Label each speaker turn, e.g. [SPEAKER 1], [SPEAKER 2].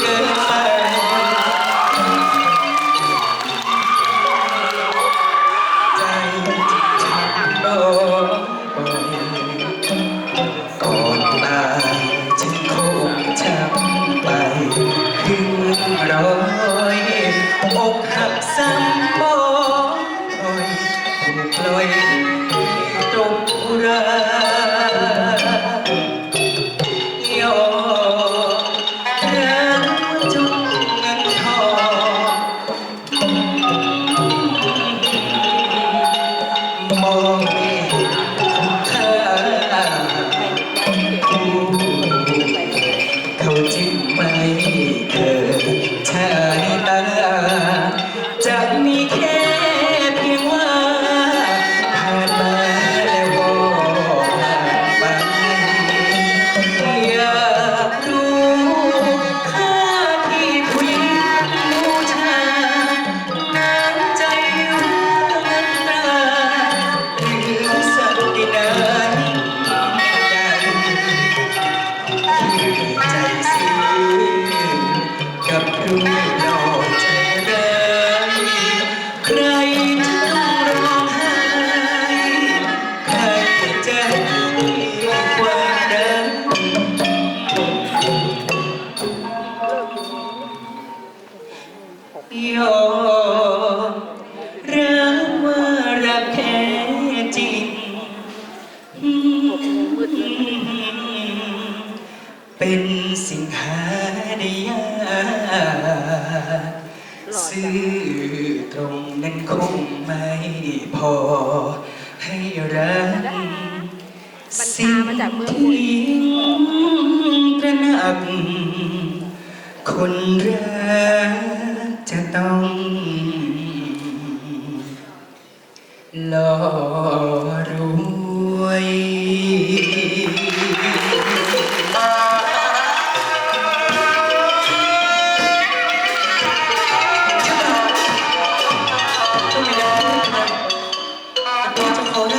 [SPEAKER 1] เกินไปใจฉันโดนปล่อยก่อนตายฉันคงช้ำไปคืนร้อยอกหักซ้ำบ่ปล่อยถูกปล่อยตรงรา ม ใจซื่อกับผู้หล่อใจร้ายใครจะร้องไห้ใครจะมีความรักยอม เป็นสิ่งหาได้ยากซื่อตรงนั้นคงไม่พอให้รัก
[SPEAKER 2] บัญชามาจากเมือง
[SPEAKER 1] สิ่ที่ตระหนัก คนรักจะต้องรอร 좀 걸어.